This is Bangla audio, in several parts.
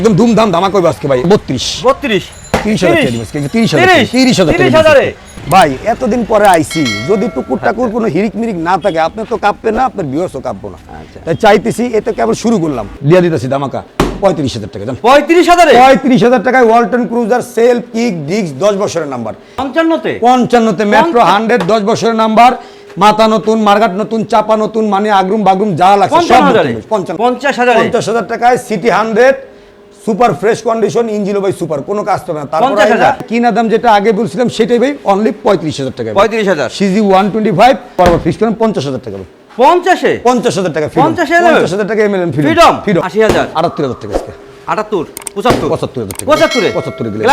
একদম ধুমধাম ধামা করবে আজকে ভাই। বত্রিশ। বত্রিশ। ভাই এতদিন পরে আইসি। যদি টুকুর টাকুর কোনো হিরিক মিরিক না থাকে আপনি তো কাঁপবে না আপনার কাঁপবো না। আচ্ছা। তাই চাইতেছি এতে কেবল শুরু করলাম। দিয়ে দিতেছি দামাকা পঁয়ত্রিশ হাজার টাকা পঁয়ত্রিশ হাজারে? পঁয়ত্রিশ হাজার টাকায় Walton Cruiser self kick disc দশ বছরের নাম্বার। পঞ্চান্নতে? পঞ্চান্নতে মেট্রো হান্ড্রেড দশ বছরের নাম্বার। মাথা নতুন মার্গাট নতুন চাপা নতুন মানে আগ্রুম বাগ্রুম যা লাগছে সব পঞ্চাশ হাজারে? পঞ্চাশ হাজার টাকায় CT hundred super fresh condition ইঞ্জিনও ভাই সুপার কোনো কাজ পাবে না। তারপর? কিনা দাম যেটা আগে বলছিলাম সেটাই ভাই অনলি পঁয়ত্রিশ হাজার টাকা পঁয়ত্রিশ হাজার। সিজি ওয়ান টোয়েন্টি ফাইভ পরবর্তী ফিক্স করেন পঞ্চাশ হাজার টাকা পঞ্চাশে? পঞ্চাশ হাজার টাকা পঞ্চাশ হাজার? টাকা এমএলএম ফ্রিডম ফ্রিডম আশি হাজার? আটাত্তর হাজার টাকা আটাত্তর পঁচাত্তর। পঁচাত্তর পঁচাত্তরে। পঁচাত্তরে গেলে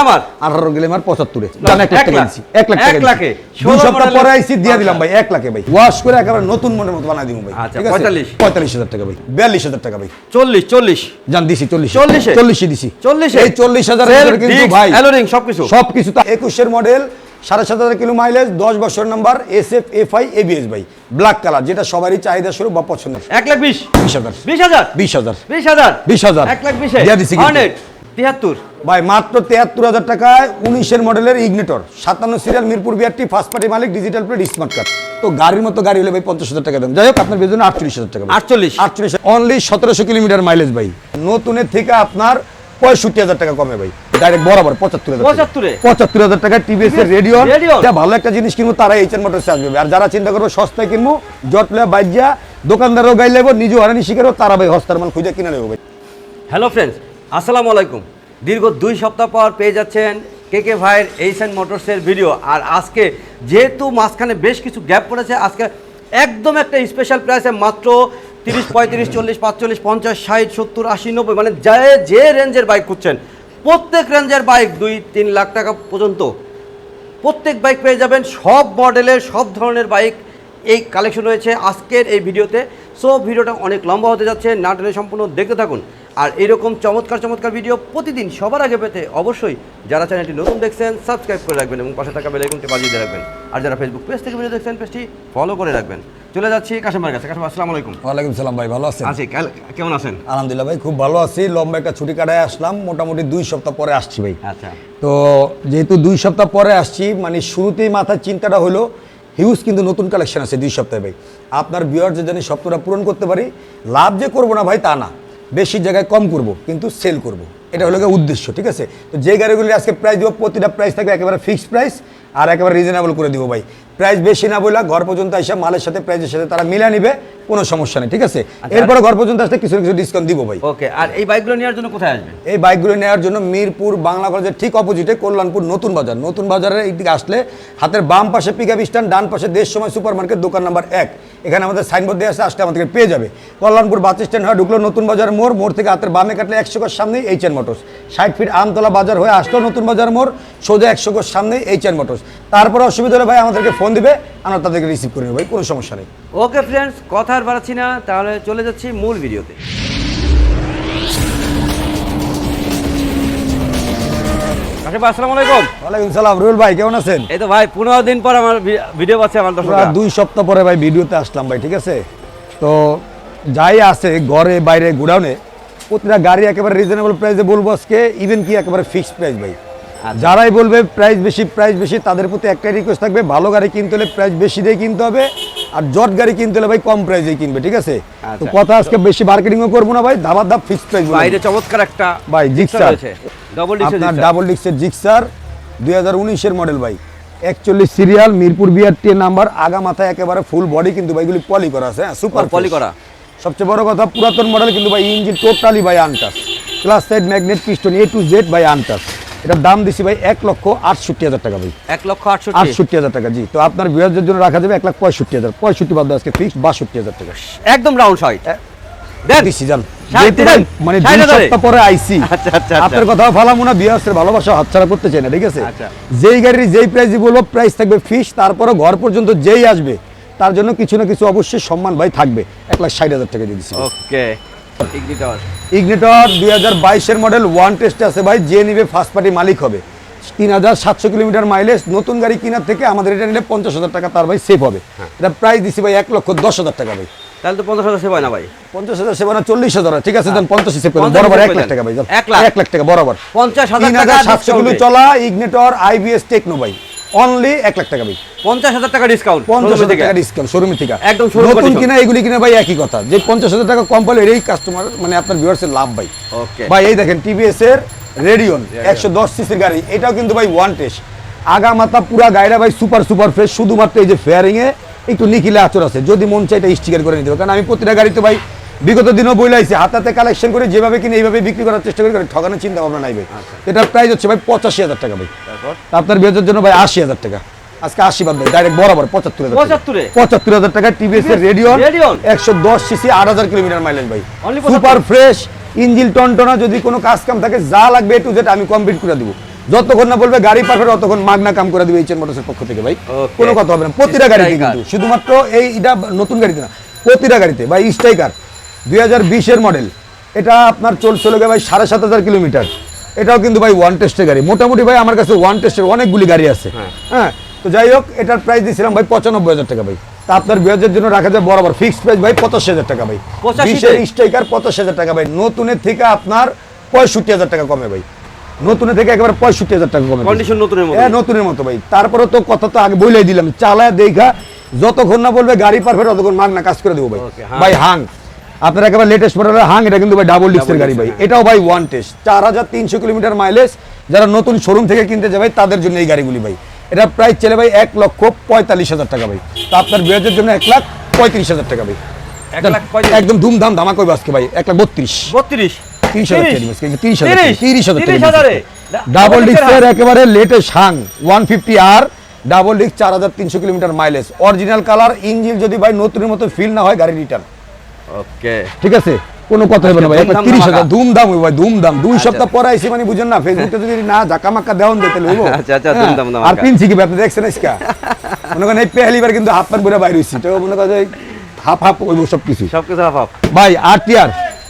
আঠারো গেলে পঁচাত্তরে। এক লাখ টাকা এক লাখ। এক লাখে। দুই সপ্তাহ পরে আইসি দিয়ে দিলাম। ভাই এক লাখে ভাই। ওয়াশ করে একেবারে নতুন মনের মতো বানাই দিব ভাই। আচ্ছা, ঠিক আছে? 45 পঁয়তাল্লিশ হাজার টাকা ভাই। বিয়াল্লিশ হাজার টাকা ভাই। চল্লিশ চল্লিশ। জান দিছি চল্লিশ। চল্লিশে? চল্লিশে দিছি। চল্লিশে? এই চল্লিশ হাজার Cell, কিন্তু disc, ভাই alloy সবকিছু? সবকিছু তা একুশের মডেল সাড়ে সাত হাজার কিলো মাইলেজ দশ বছর number S F F I ABS ভাই। ব্ল্যাক কালার যেটা সবারই চাহিদা শুরু বা পছন্দের এক লাখ বিশ। বিশ হাজার। বিশ হাজার? বিশ হাজার। বিশ হাজার? বিশ হাজার। এক লাখ বিশে? তিয়াত্তর? ভাই মাত্র তেহাত্তর হাজার টাকায় উনিশের মডেলের ইগনিটর সাতান্ন serial Mirpur BRT first party মালিক ডিজিটাল প্লেট স্মার্ট কার্ড তো গাড়ির মতো গাড়ি হলে ভাই পঞ্চাশ হাজার টাকা দাম যাই হোক আপনার বেতন আটচল্লিশ হাজার টাকা। আটচল্লিশ। আটচল্লিশ অনলি সতেরোশো কিলোমিটার মাইলেজ ভাই। নতুনের থেকে আপনার পঁয়ষট্টি হাজার টাকা কমে ভাই। ডাইরেক্ট বরাবর পঁচাত্তর পঁচাত্তরে? পঁচাত্তর হাজার টাকা টিভিএস এর রেডিও যা ভালো একটা জিনিস কিনবো তারা এইচএন মোটরসে আসবে আর যারা চিন্তা করব সস্তায় কিনবো জটলে বাইজা দোকানদারও গাই লেবো নিজেও হারানি শিখারও তারা ভাই হস্তার মাল খুঁজে কিনে নেব ভাই। হ্যালো ফ্রেন্ডস আসসালামু আলাইকুম। দীর্ঘ দুই সপ্তাহ পর পেয়ে যাচ্ছেন কে কে ভাইয়ের এইসেন মোটরসের ভিডিও আর আজকে যেহেতু মাঝখানে বেশ কিছু গ্যাপ পড়েছে আজকে একদম একটা স্পেশাল প্রাইসে মাত্র তিরিশ পঁয়ত্রিশ চল্লিশ পাঁচচল্লিশ পঞ্চাশ ষাট সত্তর আশি নব্বই মানে যে যে রেঞ্জের বাইক খুঁজছেন প্রত্যেক রেঞ্জের বাইক দুই, তিন লাখ টাকা পর্যন্ত। প্রত্যেক বাইক পেয়ে যাবেন, সব মডেলের, সব ধরনের বাইক এই কালেকশন রয়েছে আজকের এই ভিডিওতে। সো ভিডিওটা অনেক লম্বা হতে যাচ্ছে, না টেনে সম্পূর্ণ দেখতে থাকুন। আর এরকম চমৎকার চমৎকার ভিডিও প্রতিদিন সবার আগে পেতে অবশ্যই যারা চ্যানেলটি নতুন দেখছেন সাবস্ক্রাইব করে রাখবেন এবং পাশে থাকা বেলাইকনটি বাজিয়ে রাখবেন। আর যারা ফেসবুক পেজ থেকে ভিডিও দেখছেন পেজটি ফলো করে রাখবেন। চলে যাচ্ছি কাশেমের কাছে। কাশেম আসসালামু আলাইকুম। ওয়ালাইকুম সালাম ভাই ভালো আছেন? আছি কেমন আছেন? আলহামদুলিল্লাহ ভাই খুব ভালো আছি। লম্বা একটা ছুটি কাটায় আসলাম মোটামুটি দুই সপ্তাহ পরে আসছি ভাই। আচ্ছা। তো যেহেতু দুই সপ্তাহ পরে আসছি মানে শুরুতেই মাথার চিন্তাটা হলো হিউজ কিন্তু নতুন কালেকশন আছে দুই সপ্তাহে ভাই। আপনার বিয়ার যে জানি স্বপ্নটা পূরণ করতে পারি। লাভ যে করব না ভাই তা না। বেশি জায়গায় কম করব কিন্তু সেল করব। এটা হলো উদ্দেশ্য ঠিক আছে? তো যে গাড়িগুলি আজকে প্রাইস দিব প্রতিটা প্রাইস থাকবে একেবারে ফিক্সড প্রাইস আর একেবারে রিজনেবল করে দিব ভাই। প্রাইস বেশি না বললে ঘর পর্যন্ত এসে মালের সাথে প্রাইসের সাথে তারা মিলা নিবে কোনো সমস্যা নেই ঠিক আছে? এরপরে ঘর পর্যন্ত আসলে কিছু কিছু ডিসকাউন্ট দিব ভাই। ওকে আর এই বাইকগুলো নেওয়ার জন্য কোথায় আসবে? এই বাইকগুলো নেওয়ার জন্য মিরপুর বাংলা কলেজের ঠিক অপোজিটে কল্যাণপুর নতুন বাজার। নতুন বাজারের এই দিকে আসলে হাতের বাম পাশে পিক আপ স্ট্যান্ড ডান পাশে দেশ সময় সুপার মার্কেট দোকান নাম্বার এক। এখানে আমাদের সাইনবোর্ড দিয়ে আসে আসলে আমাদেরকে পেয়ে যাবে। কল্যাণপুর বাস স্ট্যান্ড হয় ঢুকলো নতুন বাজার মোড় মোড় থেকে হাতের বামে কাটলে একশো সামনে এইচ এন মোটরস ষাট ফিট আমতলা বাজার হয়ে আসলো নতুন বাজার মোড় সোজা একশো কোর সামনেই এইচ এন মোটরস তারপরে অসুবিধা হলে ভাই আমাদেরকে ফোন দিবে আমরা তাদেরকে রিসিভ করে নেব ভাই কোনো সমস্যা নেই। ওকে ফ্রেন্ডস কথা আর বাড়াচ্ছি না তাহলে চলে যাচ্ছি মূল ভিডিওতে। আসসালামু আলাইকুম। ওয়ালাইকুম সালাম রুল ভাই কেমন আছেন? এই তো ভাই পনেরো দিন পর আমার ভিডিও পাচ্ছে আমার দুই সপ্তাহ পরে ভাই ভিডিওতে আসলাম ভাই ঠিক আছে? তো যাই আছে ঘরে বাইরে গোডাউনে প্রতিটা গাড়ি একেবারে রিজনেবল প্রাইসে বলব আজকে ইভেন কি একেবারে ফিক্সড প্রাইস ভাই। যারাই বলবে প্রাইস বেশি প্রাইস বেশি তাদের প্রতি একটাই রিকোয়েস্ট থাকবে ভালো গাড়ি কিনতে হলে প্রাইস বেশি দিয়ে কিনতে হবে আর জট গাড়ি কিনতে হলে ভাই কম প্রাইসে কিনবে ঠিক আছে? তো আচ্ছা। কথা আজকে বেশি মার্কেটিংও করব না ভাই ধাবার ধাপ ফিক্সড প্রাইস বাইরে চমৎকার একটা ভাই, জিক্সার আপনার ডাবল ডিক্সের জিক্সার দুই হাজার উনিশের মডেল ভাই। একচল্লিশ সিরিয়াল মিরপুর বিআরটি নাম্বার আগা মাথায় একেবারে ফুল বডি কিন্তু ভাইগুলি পলি করা আছে সুপার পলি করা। সবচেয়ে বড় কথা পুরাতন মডেল কিন্তু ভাই ইঞ্জিন টোটালি ভাই untouched clutch side magnet piston A to Z ভাই আনটাস এটার দাম দিছি ভাই এক লক্ষ আটষট্টি হাজার টাকা ভাই। এক লক্ষ আটষট্টি? আটষট্টি হাজার টাকা জি। তো আপনার বিরাজের জন্য রাখা যাবে এক লাখ পঁয়ষট্টি হাজার। পঁয়ষট্টি বাদ আজকে ফিক্সড বাষট্টি হাজার টাকা। একদম রাউন্ড দিছি জান? মানে ষাট দুই হাজারে? সপ্তাহ পরে আইসি আচ্ছা, আচ্ছা, আচ্ছা। আপনার কথাও ফালামো না বিয়াসের ভালোবাসা হাতছাড়া করতে চাই না ঠিক আছে? আচ্ছা। যেই গাড়ির যেই প্রাইস বলব প্রাইস থাকবে ফিস তারপরে ঘর পর্যন্ত যেই আসবে তার জন্য কিছু না কিছু অবশ্যই সম্মান ভাই থাকবে। এক লাখ ষাট হাজার টাকা দিচ্ছি ওকে। ইগনিটর ইগনিটর দুই হাজার বাইশের মডেল ওয়ান টেস্ট আছে ভাই যে নিবে ফার্স্ট পার্টি মালিক হবে। তিন হাজার সাতশো কিলোমিটার মাইলেজ নতুন গাড়ি কেনার থেকে আমাদের এটা নিলে পঞ্চাশ হাজার টাকা তার ভাই সেভ হবে। হ্যাঁ। এটা প্রাইস দিছি ভাই এক লক্ষ দশ হাজার টাকা ভাই। তাহলে তো পঞ্চাশ হাজার সেভ হয় না ভাই। পঞ্চাশ হাজার সেবা না চল্লিশ হাজার ঠিক আছে দেন পঞ্চাশ হিসেবে করেন। বরাবর এক লাখ টাকা ভাই এক লাখ? এক লাখ টাকা বরাবর। পঞ্চাশ হাজার টাকা সাতশো কিলো। চলা ইগনেটর আইবিএস টেকনো ভাই। অনলি এক লাখ টাকা ভাই পঞ্চাশ হাজার টাকা ডিসকাউন্ট পঞ্চাশ হাজার টাকা ডিসকাউন্ট শোরুমে থেকে একদম নতুন কিনা এগুলি কিনা ভাই একই কথা। যে পঞ্চাশ হাজার টাকা কম পেলে এটাই কাস্টমার মানে আপনার ভিউয়ার্সের লাভ ভাই। ভাই এই দেখেন টিভিএস এর রেডিয়ন একশো দশ সিসির গাড়ি। এটাও কিন্তু ভাই ওয়ান টেস্ট আগা মাথা পুরা গাড়িটা ভাই সুপার সুপার ফ্রেশ শুধুমাত্র এই যে ফেয়ারিং এ একটু নিখিলে আচর আছে। যদি মন চাই এটা স্টিকার করে নিতে হবে কারণ আমি প্রতিটা গাড়িতে ভাই বিগত দিনও বইলাইছি হাতাতে কালেকশন করে যেভাবে কিনে এইভাবে বিক্রি করার চেষ্টা করি কারণ ঠকানোর চিন্তা ভাবনা নাই ভাই। এটার প্রাইস হচ্ছে ভাই পঁচাশি হাজার টাকা ভাই। আপনার বিয়ের জন্য ভাই আশি হাজার টাকা। আজকে আশি বাদ ভাই ডাইরেক্ট বরাবর পঁচাত্তর হাজার পঁচাত্তরে? হাজার টাকা টিভিএস এর Radeon? একশো দশ সিসি আট হাজার কিলোমিটার মাইলেজ ভাই। সুপার ফ্রেশ ইঞ্জিল টনটনা যদি কোনো কাজ কাম থাকে যা লাগবে এ টু জেড আমি কমপ্লিট করে দিব। যতক্ষণ না বলবে গাড়ি পারফেক্ট ততক্ষণ মাগনা কাম করে দিবে এইচএন মোটরসের পক্ষ থেকে ভাই. কোনো কথা হবে না প্রতিটা গাড়িতে কিন্তু। শুধুমাত্র এই এটা নতুন গাড়িতে না প্রতিটা গাড়িতে। ভাই স্ট্রাইকার দুই হাজার বিশের মডেল এটা আপনার চলছিল গিয়ে ভাই সাড়ে সাত হাজার কিলোমিটার। এটাও কিন্তু ভাই ওয়ান টেস্টের গাড়ি। মোটামুটি ভাই আমার কাছে ওয়ান টেস্টের অনেকগুলি গাড়ি আছে। হ্যাঁ। তো যাই হোক এটার প্রাইস দিয়েছিলাম ভাই পঁচানব্বই হাজার টাকা ভাই। তা আপনার বিয়াজের জন্য রাখা যায় বরাবর। ফিক্সড প্রাইস ভাই পঁচাশি হাজার টাকা ভাই। বিশের স্ট্রাইকার পঁচাশি হাজার টাকা ভাই। নতুনের থেকে আপনার পঁয়ষট্টি হাজার টাকা কমে ভাই। নতুনের থেকে একেবারে পঁয়ষট্টি হাজার টাকা কমে কন্ডিশন নতুনের মতো। হ্যাঁ নতুনের মতো ভাই। তারপরে তো কথা তো আগে বলেই দিলাম। চালায় দেখা যতক্ষণ না বলবে গাড়ি পারফেক্ট ততক্ষণ মাগনা কাজ করে দেবো ভাই। ভাই হাং। আপনার একেবারে লেটেস্ট মডেলের হাং এটা কিন্তু ভাই ডাবল ডিস্কের গাড়ি ভাই। এটাও ভাই ওয়ান টেস্ট চার হাজার তিনশো কিলোমিটার মাইলেজ যারা নতুন শোরুম থেকে কিনতে ভাই তাদের জন্য এই গাড়িগুলি ভাই। এটা প্রাইস চলে ভাই এক লক্ষ পঁয়তাল্লিশ হাজার টাকা ভাই। তা আপনার বিয়াজের জন্য এক লাখ পঁয়ত্রিশ হাজার টাকা ভাই? একদম ধুমধাম ধামা করবে আজকে ভাই এক লাখ বত্রিশ। বত্রিশ। তিরিশ হাজার টাকা দিবস, কিন্তু তিরিশ হাজার তিরিশ? তিরিশ হাজার তিরিশ টাকা হাজারে? ডাবল ডাবল ডিস্কের ডিস্কের একেবারে লেটেস্ট হাং ওয়ান ফিফটি আর ডাবল ডিস্ক চার হাজার তিনশো kilometre mileage original colour engine যদি ভাই নতুনের মতো ফিল না হয় গাড়ি রিটার্ন ওকে ঠিক আছে? কোনো কথা হবে না ভাই। ধুমধাম তিরিশ হাজার। ধুমধাম ভাই ধুমধাম। দুই আচ্ছা। সপ্তাহ পরে আইসি মানে বুঝেন না ফেসবুকে যদি না ধাক্কা মাক্কা দেওয়ান দিতে লইব আচ্ছা, আচ্ছা, হ্যাঁ। আর পিনছি কি আপনি দেখছেন মনে করেন এই পেহালিবার কিন্তু হাত পান করে বাইরে হইছি। তো মনে করেন হাফ হাফ সব কিছু সব কিছু হাফ হাফ। ভাই আরটিআর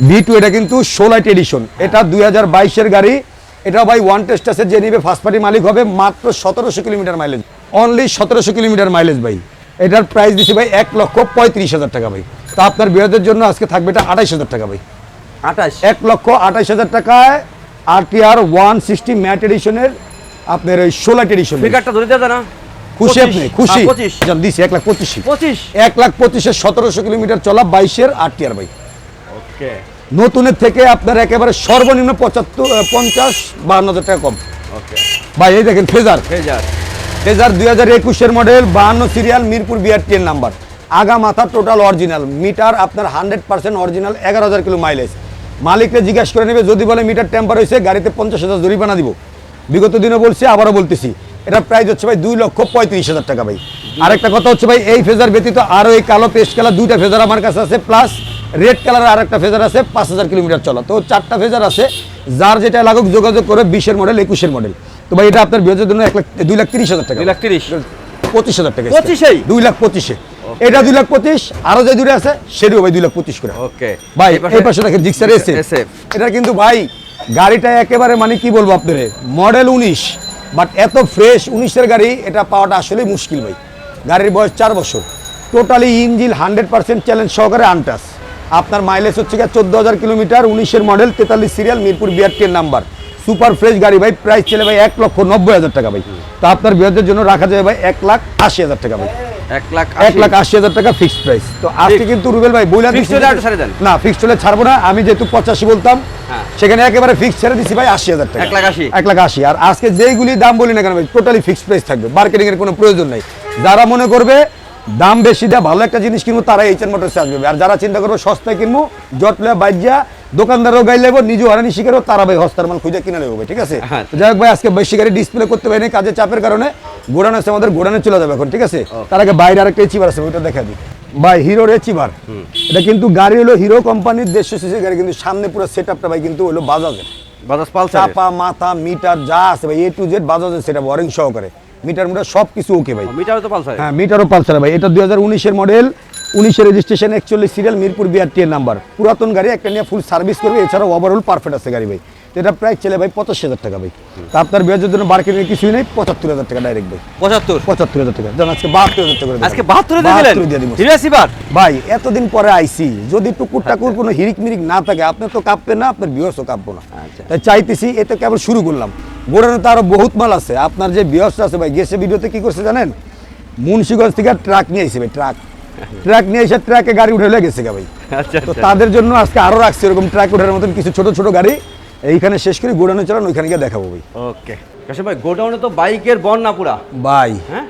ভি টু এটা কিন্তু ষোলাইট এডিশন এটা দুই হাজার বাইশের গাড়ি। এটা ভাই ওয়ান টেস্ট আছে যে নিবে ফার্স্ট পার্টি মালিক হবে মাত্র সতেরোশো কিলোমিটার মাইলেজ অনলি সতেরোশো কিলোমিটার মাইলেজ ভাই। এটার প্রাইস দিচ্ছি ভাই এক লক্ষ পঁয়ত্রিশ হাজার টাকা ভাই। তা আপনার বিরোধের জন্য আজকে থাকবে এটা আঠাইশ হাজার টাকা ভাই। আঠাশ? এক লক্ষ আঠাইশ হাজার টাকায় আরটিআর ওয়ান সিক্সটি ম্যাট এডিশনের আপনার ওই ষোলাইট এডিশন ফিগারটা ধরে দেবে না? খুশি আপনি খুশি। হ্যাঁ, পঁচিশ। যান দিছি এক লাখ পঁচিশই পঁচিশ? এক লাখ পঁচিশের সতেরোশো কিলোমিটার চলা বাইশের আরটিআর ভাই। ওকে। নতুনের থেকে আপনার একেবারে সর্বনিম্ন পঁচাত্তর পঞ্চাশ বাহান্ন হাজার টাকা কম। ওকে। ভাই এই দেখেন ফেজার। ফেজার। ফেজার দুই হাজার একুশের মডেল বাহান্ন serial Mirpur BR ten number আগা মাথা টোটাল অরিজিনাল মিটার আপনার হান্ড্রেড পার্সেন্ট অরিজিনাল এগারো হাজার কিলো মাইলেজ মালিককে জিজ্ঞাসা করে নেবে যদি বলে মিটার টেম্পার হয়েছে গাড়িতে পঞ্চাশ হাজার জরিমানা দিব। বিগত দিনে বলছি আবারও বলতেছি। এটা প্রাইস হচ্ছে ভাই দুই লক্ষ পঁয়ত্রিশ হাজার টাকা ভাই। আরেকটা কথা হচ্ছে ভাই এই ফেজার ব্যতীত আরও এই কালো পেস্ট কালার দুইটা ফেজার আমার কাছে আছে প্লাস রেড কালার আর একটা ফেজার আছে পাঁচ হাজার কিলোমিটার চলা। তো চারটা ফেজার আছে যার যেটা লাগুক যোগাযোগ করে বিশের মডেল একুশের মডেল তো ভাই এটা আপনার বিয়ের জন্য এক লাখ দুই লাখ তিরিশ হাজার টাকা। দুই লাখ তিরিশ। পঁচিশ হাজার টাকা। পঁচিশেই? দুই লাখ পঁচিশে। এটা দুই লাখ পঁচিশ আরও যে দূরে আছে সেটিও ভাই দুই লাখ পঁচিশ করে। ওকে ভাই এই পাশে দেখেন জিক্সার এসে এটা কিন্তু ভাই গাড়িটা একেবারে মানে কি বলব আপনাদের মডেল উনিশ বাট এত ফ্রেশ উনিশের গাড়ি এটা পাওয়াটা আসলে মুশকিল ভাই। গাড়ির বয়স চার বছর। Totally engine hundred percent challenge সহকারে আনটাস আপনার মাইলেজ হচ্ছে গিয়ে চোদ্দ হাজার কিলোমিটার উনিশের মডেল তেতাল্লিশ serial Mirpur BR ten number super fresh গাড়ি ভাই প্রাইস ছেলে ভাই এক লক্ষ নব্বই হাজার টাকা ভাই। তো আপনার বিরোধের জন্য রাখা যায় ভাই এক লাখ আশি হাজার টাকা ভাই। এক লাখ এক লাখ আশি হাজার টাকা ফিক্সড প্রাইস তো আজকে কিন্তু রুবেল ভাই বইলা Fixed হলে যে- আরও দেন। না ফিক্সড হলে ছাড়বো না। আমি যেহেতু পঁচাশি বলতাম হ্যাঁ। সেখানে একেবারে ফিক্সড ছেড়ে দিচ্ছি ভাই আশি হাজার টাকা। এক লাখ আশি। এক লাখ আশি। আর আজকে যেইগুলি দাম বলি না কেন ভাই টোটালি ফিক্সড প্রাইস থাকবে। মার্কেটিং এর কোনো প্রয়োজন নাই। যারা মনে করবে দাম বেশি দেয় ভালো একটা জিনিস কিনবো তারা এইচএন মোটরসে আসবে। আর যারা চিন্তা করব সস্তায় কিনবো জটলে বাইজা দোকানদারও গাই লেবো নিজেও হারানি শিকারও তারা ভাই হস্তার মাল খুঁজে কিনে নেব ঠিক আছে? হ্যাঁ। যাই হোক ভাই আজকে বেশি গাড়ি ডিসপ্লে করতে পারিনি কাজের চাপের কারণে। গোডাউন আছে আমাদের গোডাউনে চলে যাবে এখন ঠিক আছে? তার আগে বাইরে আরেকটা এচিবার আছে ওইটা দেখা দিই। ভাই হিরোর এচিবার এটা কিন্তু গাড়ি হলো হিরো কোম্পানির দেড়শো সিসি গাড়ি কিন্তু সামনে পুরো সেট আপটা ভাই কিন্তু হলো বাজাজের বাজাজ পালসার চাপা মাথা মিটার যা আছে ভাই এ টু জেড বাজাজের সেটা ওয়ারিং সহকারে। মিটার মিটার সব কিছু ওকে ভাই মিটার তো পালসার? হ্যাঁ মিটারও পালসার ভাই। এটা দুই হাজার উনিশের মডেল উনিশের রেজিস্ট্রেশন একচল্লিশ সিরিয়াল মিরপুর বিআর টি এর নাম্বার পুরাতন গাড়ি একটা নিয়ে ফুল সার্ভিস করবে এছাড়াও ওভারঅল পারফেক্ট আছে গাড়ি ভাই। এটা প্রাইস চলে ভাই পঁচাশি হাজার টাকা ভাই। তা আপনার বিয়ের জন্য মার্কেটিং কিছুই নেই পঁচাত্তর হাজার টাকা ডাইরেক্ট ভাই। পঁচাত্তর? পঁচাত্তর হাজার টাকা। জান আজকে বাহাত্তর হাজার টাকা আজকে বাহাত্তরে দিয়ে দিলেন? 72 দিয়ে দিব। হিরো সিবার ভাই এতদিন পরে আইসি। যদি টুকুর টাকুর কোনো হিরিক মিরিক না থাকে আপনার তো কাঁপবে না আপনার বিয়সও কাঁপবো না। আচ্ছা। তাই চাইতেছি এতে কেবল শুরু করলাম। গোড়ানো তো আরও বহুত মাল আছে। আপনার যে বিয়সটা আছে ভাই গেছে ভিডিওতে কি করছে জানেন? মুন্সিগঞ্জ থেকে ট্রাক নিয়ে আইসে ভাই ট্রাক। ট্রাক নিয়ে এসে ট্রাকে গাড়ি উঠে গেছে ভাই। আচ্ছা তো আচ্ছা। তাদের জন্য আজকে আরও রাখছে এরকম ট্রাক উঠার মতন কিছু ছোট ছোট গাড়ি। এইখানে শেষ করে গোড়ানো চালান ওইখানে গিয়ে দেখাবো ভাই। ওকে। কাশিম ভাই গোডাউনে তো বাইকের বন্যা পুরা? ভাই হ্যাঁ?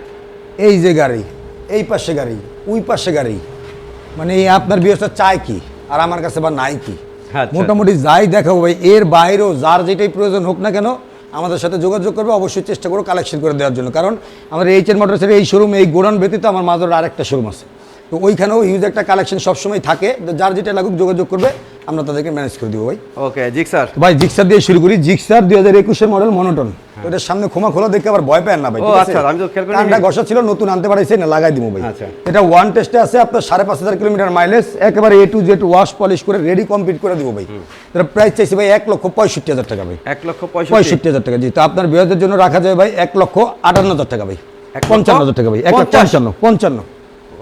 এই যে গাড়ি এই পাশে গাড়ি ওই পাশে গাড়ি। মানে এই আপনার বিয়েটা চায় কি আর আমার কাছে বা নাই কি। আচ্ছা। মোটামুটি যাই দেখাবো ভাই এর বাইরেও যার যেটাই প্রয়োজন হোক না কেন আমাদের সাথে যোগাযোগ করবে, অবশ্যই চেষ্টা করব কালেকশন করে দেওয়ার জন্য। কারণ আমাদের এইচ এন মোটরসের এই শোরুম এই গোডাউন ব্যতীত আমার মাদুরের আরেকটা শোরুম আছে। তো ওইখানেও হিউজ একটা কালেকশন সবসময় থাকে। যার যেটা লাগুক যোগাযোগ করবে আমরা তাদেরকে ম্যানেজ করে দিব ভাই। ওকে জিক স্যার তো ভাই জিক্সার দিয়ে শুরু করি। জিক্সার দুই হাজার একুশের মডেল মনোটন এটার সামনে খোমা খোলা দেখে আবার ভয় পায় না ভাই? আচ্ছা, আমি তো খেয়াল করিনি। কানটা ঘষা ছিল নতুন আনতে পারাইছে না লাগাই দিব ভাই। আচ্ছা। এটা ওয়ান টেস্টে আছে আপনার সাড়ে পাঁচ হাজার কিলোমিটার মাইলেজ একেবারে A to Z wash polish করে রেডি কমপ্লিট করে দিব ভাই। এটা প্রাইস চাইছি ভাই এক লক্ষ পঁয়ষট্টি হাজার টাকা ভাই। এক লক্ষ পঁয়ষট্টি। হাজার টাকা জি। তো আপনার বিয়াদের জন্য রাখা যায় ভাই এক লক্ষ আটান্ন হাজার টাকা ভাই। পঞ্চান্ন হাজার টাকা ভাই এক লক্ষ পঞ্চান্ন পঞ্চান্ন।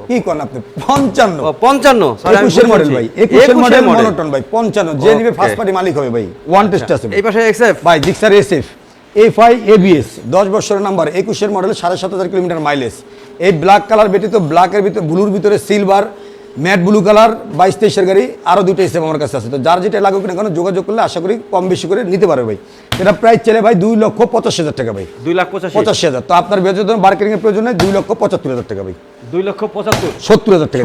কি কোন আপনি? পঞ্চান্ন। ও, পঞ্চান্ন। Sorry, আমি একুশের ভুল মডেল ভাই একুশের মডেল মনোটন ভাই পঞ্চান্ন। যে নিবে ফার্স্ট পার্টি মালিক হবে ভাই ওয়ান টেস্ট আছে। এই পাশে এক্সএফ ভাই Gixxer SF F I ABS দশ বছরের নাম্বার একুশের মডেল সাড়ে সাত হাজার কিলোমিটার মাইলেজ এই ব্ল্যাক কালার ব্যতীত ব্ল্যাকের ভিতরে ব্লুর ভিতরে সিলভার ম্যাট ব্লু কালার বাইশ তেইশের গাড়ি আরও দুটো এসএফ আমার কাছে আছে। তো যার যেটা লাগুক না কেন যোগাযোগ করলে আশা করি কম বেশি করে নিতে পারবে ভাই। এটা প্রায় চলে ভাই দুই লক্ষ পঁচাশি হাজার টাকা ভাই। দুই লাখ পঁচাশি। হাজার। তো আপনার বেতন মার্কেটিং এর প্রয়োজনে দুই লক্ষ পঁচাত্তর হাজার টাকা ভাই। দুই লক্ষ পঁচাত্তর। সত্তর হাজার টাকা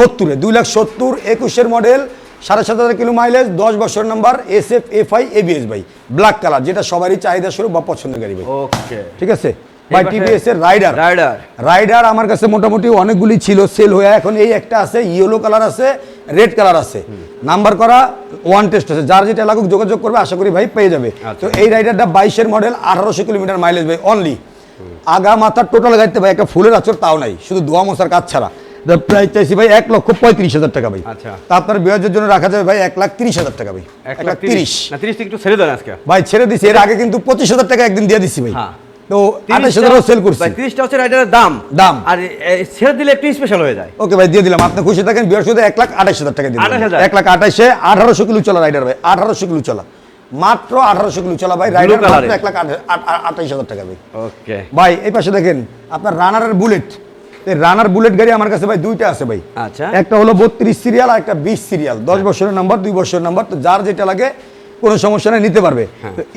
সত্তরে? দুই লাখ সত্তর একুশের মডেল সাড়ে সাত হাজার কিলো মাইলেজ দশ বছর number S F F I ABS ভাই। ব্ল্যাক কালার যেটা সবারই চাহিদা শুরু বা পছন্দের গাড়ি ভাই। ওকে ঠিক আছে? পাশে টিভিএস এর রাইডার রাইডার রাইডার আমার কাছে মোটামুটি অনেকগুলি ছিল সেল হয়ে এখন এই একটা আছে ইয়েলো কালার আছে রেড কালার আছে। নাম্বার করা ওয়ান টেস্ট আছে। যার যেটা লাগুক যোগাযোগ করবে আশা করি ভাই পেয়ে যাবে। আচ্ছা। তো এই রাইডারটা বাইশের মডেল আঠারোশো কিলোমিটার মাইলেজ ভাই অনলি আগা মাথার টোটাল গাড়িতে ভাই একটা ফুলের আচর তাও নাই। শুধু দোয়া মশার কাজ ছাড়া। প্রাইস চাইছি ভাই এক লক্ষ পঁয়ত্রিশ হাজার টাকা ভাই। আচ্ছা। আপনার বিয়াজের জন্য রাখা যাবে ভাই এক লাখ তিরিশ হাজার টাকা ভাই। এক লাখ তিরিশ। তিরিশ। একটু ছেড়ে দেন আজকে। ভাই ছেড়ে দিছি। এর আগে কিন্তু পঁচিশ হাজার টাকা একদিন দিয়ে দিছি ভাই। হ্যাঁ। তো আঠাশ হাজারও সেল করছি। তিরিশটা হচ্ছে রাইডারের দাম। দাম। আর ছেড়ে দিলে একটু স্পেশাল হয়ে যায়। ওকে ভাই দিয়ে দিলাম। আপনি খুশি থাকেন বিয়ার শুধু এক লাখ আঠাশ হাজার টাকা দিয়ে 28,000 এক লাখ আঠাশে আঠারোশো কিলো চলা রাইডার ভাই আঠারোশো কিলো চলা। মাত্র আঠারোশো কিলো চলা ভাই রাইডার colour মাত্র এর। এক লাখ আঠাইশ হাজার টাকা ভাই। ওকে। ভাই এই পাশে দেখেন আপনার রানারের বুলেট রানার বুলেট গাড়ি আমার কাছে ভাই দুইটা আছে ভাই। আচ্ছা। একটা হলো বত্রিশ সিরিয়াল আর একটা বিশ সিরিয়াল দশ বছরের নাম্বার দুই বছরের নাম্বার তো যার যেটা লাগে কোনো সমস্যা নেই নিতে পারবে।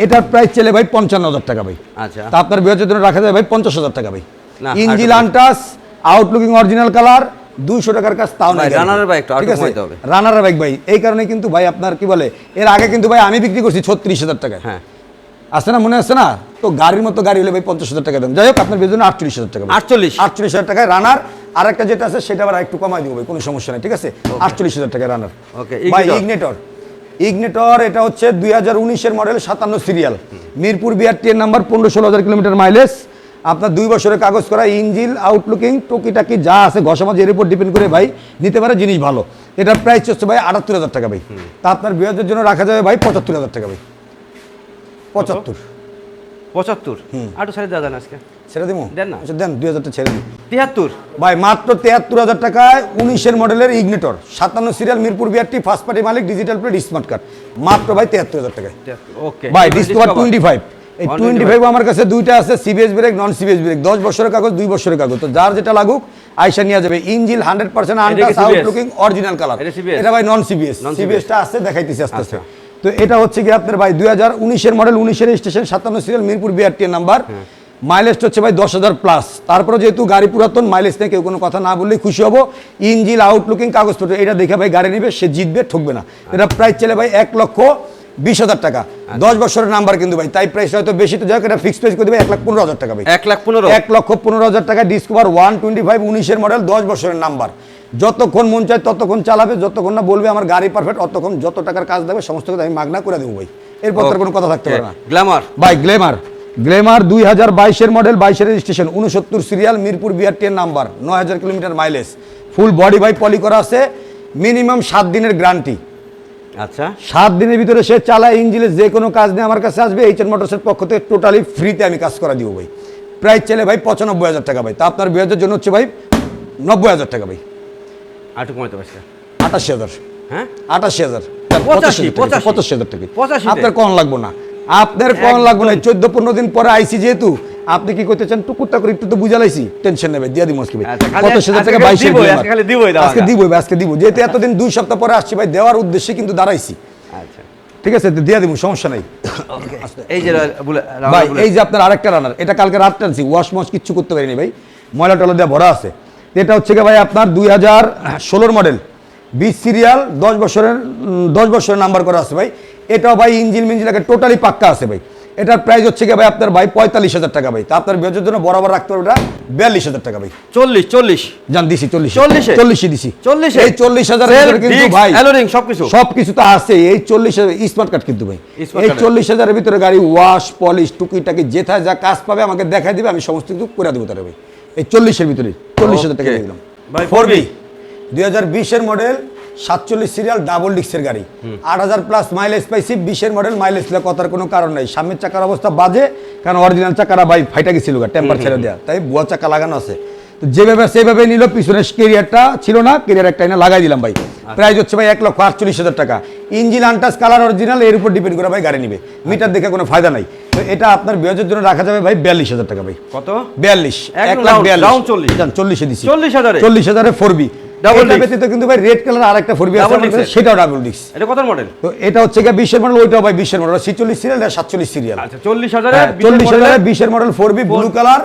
এটার প্রাইস চলে ভাই পঞ্চান্ন হাজার টাকা ভাই। আচ্ছা। তা আপনার বিয়ের জন্য রাখা যায় ভাই? পঞ্চাশ হাজার টাকা ভাই। ইঞ্জিল আনটাস আউটলুকিং অরিজিনাল কালার দুইশো টাকার কাজ তাও নাই রানারের বাইক ঠিক আছে? রানারের বাইক ভাই। এই কারণে কিন্তু ভাই আপনার কি বলে এর আগে কিন্তু ভাই আমি বিক্রি করছি ছত্রিশ হাজার টাকায়। হ্যাঁ। আছে না মনে আছে না? তো গাড়ির মতো গাড়ি হলে ভাই পঞ্চাশ হাজার টাকা দাম যাই হোক আপনার বেতন আটচল্লিশ হাজার টাকা। 48? আটচল্লিশ? হাজার টাকায় রানার আর একটা যেটা আছে সেটা আবার একটু কমাই দিব ভাই কোনো সমস্যা নেই ঠিক আছে? আটচল্লিশ হাজার টাকায় রানার Okay, ভাই ইগনেটর ইগনেটর এটা হচ্ছে দুই হাজার উনিশের মডেল সাতান্ন সিরিয়াল মিরপুর বিআরটি এর নাম্বার পনেরো ষোলো হাজার কিলোমিটার মাইলেজ আপনার দুই বছরের কাগজ করা, ইঞ্জিন আউটলুকিং টুকিটাকি যা আছে, ঘষামাজ, এর উপর ডিপেন্ড করে ভাই নিতে পারে জিনিস ভালো। এটার প্রাইস হচ্ছে ভাই আটাত্তর হাজার টাকা ভাই। তা আপনার বিয়াদের জন্য রাখা যাবে ভাই পঁচাত্তর হাজার টাকা ভাই। পঁচাত্তর। পঁচাত্তর। ছেড়ে দেওয়া যান আজকে। ছেড়ে দিব দেন না। আচ্ছা দেন দুই হাজারটা ছেড়ে দিন তিয়াত্তর। ভাই মাত্র তেহাত্তর হাজার টাকায় উনিশের মডেলের ইগনেটর সাতান্ন serial Mirpur BRT first party মালিক ডিজিটাল প্লেট স্মার্ট কার্ড মাত্র ভাই তেহাত্তর হাজার টাকায়। ওকে ভাই ডিসকভার টোয়েন্টি ফাইভ এই টোয়েন্টি ফাইভ আমার কাছে দুইটা আছে CBS brake non CBS brake দশ বছরের কাগজ দুই বছরের কাগজ। তো যার যেটা লাগুক আইসা নিয়ে যাবে। ইঞ্জিল হান্ড্রেড পার্সেন্ট এটা কি untouched CBS? Outlooking original colour এটা ভাই নন সিবিএস? সিবিএসটা আছে দেখাইতেছি আস্তে আস্তে। আচ্ছা। তো এটা হচ্ছে কি আপনার ভাই দুই হাজার উনিশের মডেল উনিশের স্টেশন সাতান্ন সিরিয়াল মিরপুর বিআরটি নাম্বার মাইলেজটা হচ্ছে ভাই দশ হাজার প্লাস তারপরে যেহেতু গাড়ি পুরাতন মাইলেজ নিয়ে কেউ কোনো কথা না বললেই খুশি হব। ইঞ্জিল আউটলুকিং কাগজপত্র এটা দেখে ভাই গাড়ি নেবে সে জিতবে ঠকবে না। এটা প্রাইস চলে ভাই এক লক্ষ বিশ হাজার টাকা। দশ বছরের নাম্বার কিন্তু ভাই তাই প্রাইস হয়তো বেশি তো যাক এটা ফিক্সড প্রাইস করে দেবে এক লাখ পনেরো হাজার টাকা ভাই। এক লাখ পনেরো। এক লক্ষ পনেরো হাজার টাকা ডিসকভার ওয়ান টোয়েন্টি ফাইভ উনিশের মডেল দশ বছরের নাম্বার যতক্ষণ মন চায় ততক্ষণ চালাবে যতক্ষণ না বলবে আমার গাড়ি পারফেক্ট অতক্ষণ যত টাকার কাজ দেবে সমস্ত কিছু আমি মাগনা করে দেবো ভাই। এরপর তার কোনো কথা থাকতে পারে না। গ্ল্যামার ভাই গ্লেমার গ্লেমার দুই হাজার বাইশের মডেল বাইশের রেজিস্ট্রেশন উনসত্তর সিরিয়াল মিরপুর বিআরটি এর নাম্বার নয় হাজার kilometre mileage full body by poly করা আছে মিনিমাম সাত দিনের গ্যারান্টি আচ্ছা। সাত দিনের ভিতরে সে চালায় ইঞ্জিনের যে কোনো কাজ নিয়ে আমার কাছে আসবে এইচ এন মোটরসের পক্ষ থেকে টোটালি ফ্রিতে আমি কাজ করা দিব ভাই। প্রাইস চলে ভাই পঁচানব্বই হাজার টাকা ভাই। তা আপনার বিয়াজের জন্য হচ্ছে ভাই নব্বই হাজার টাকা ভাই। আটু কমাইতে পারছে আটাশি হাজার। হ্যাঁ? আটাশি হাজার। পঁচাশি, হাজার টাকা? আপনার কম লাগবো না? আপনার কম লাগবো না? চোদ্দ পনেরো দিন পরে আইসি যেহেতু আপনি কি করতে চান? করে একটু তো বুঝালাইছি টেনশন নেবে দিয়ে দিব আজকে ভাই। আচ্ছা, হাজার আজকে দিয়ে আজকে দিব যেহেতু এতদিন দুই সপ্তাহ পরে আসছি ভাই দেওয়ার উদ্দেশ্যে কিন্তু দাঁড়াইছি। আচ্ছা। ঠিক আছে দিয়ে দিব সমস্যা নাই। এই যে ভাই এই যে আপনার আরেকটা রানার এটা কালকে রাত টানছি ওয়াশ মশ কিচ্ছু করতে পারিনি ভাই। ময়লা টলা দিয়ে ভরা আছে। এটা হচ্ছে কি ভাই আপনার দুই হাজার ষোলোর মডেল বিশ সিরিয়াল দশ বছরের দশ বছরের নাম্বার করা আছে ভাই। এটাও ভাই ইঞ্জিন মিঞ্জিন একটা টোটালি পাক্কা আছে ভাই। এটার প্রাইস হচ্ছে কি ভাই আপনার ভাই পঁয়তাল্লিশ হাজার টাকা ভাই। তা আপনার বেজের জন্য বরাবর রাখতে হবে এটা বিয়াল্লিশ হাজার টাকা ভাই। চল্লিশ চল্লিশ। জান দিছি চল্লিশ। চল্লিশ? চল্লিশে দিছি। চল্লিশ? এই চল্লিশ হাজার কিন্তু ভাই সবকিছু? সব কিছু তো আছে। এই চল্লিশ হাজার স্মার্ট কার্ড কিন্তু ভাই। এই চল্লিশ হাজারের ভিতরে গাড়ি ওয়াশ পলিশ টুকিটাকি যেথায় যা কাজ পাবে আমাকে দেখাই দিবে আমি সমস্ত কিছু করে দেবো তারা ভাই। এই চল্লিশের ভিতরে চল্লিশ হাজার টাকা দেখলাম দিলাম। ফোর বি দুই হাজার বিশের মডেল সাতচল্লিশ সিরিয়াল ডাবল ডিক্সের গাড়ি। আট হাজার প্লাস মাইলেজ পাইছি বিশের মডেল মাইলেজ ছিল কথার কোনো কারণ নাই। সামনের চাকার অবস্থা বাজে কারণ অরিজিনাল চাকারা ভাই ফাইটা গেছিল টেম্পার ছেড়ে দেওয়া তাই বুয়া চাকা লাগানো আছে। তো যেভাবে সেভাবে নিল পিছনের কেরিয়ারটা ছিল না কেরিয়ার একটা এনে লাগাই দিলাম ভাই। প্রাইস হচ্ছে ভাই এক লক্ষ আটচল্লিশ হাজার টাকা। ইঞ্জিন আনটাস কালার অরিজিনাল এর উপর ডিপেন্ড করে ভাই গাড়ি নিবে। মিটার দেখে কোনো ফায়দা নাই। তো এটা আপনার বিয়াজের জন্য রাখা যাবে ভাই বিয়াল্লিশ হাজার টাকা ভাই। কত? বিয়াল্লিশ। এক লাখ বিয়াল্লিশ। round 40 জান, চল্লিশে দিছি। 40,000 এ? চল্লিশ হাজারে ফোর বি Double এটা disc। কিন্তু ভাই রেড কালার আর একটা ফোর আছে। আমার সেটাও ডাবল ডিস্ক এটা কত মডেল তো এটা হচ্ছে গিয়ে বিশের মডেল ওইটাও ভাই বিশের মডেল ছিচল্লিশ সিরিয়াল এটা সাতচল্লিশ সিরিয়াল আচ্ছা চল্লিশ হাজারে চল্লিশ হাজারে বিশের model four B blue colour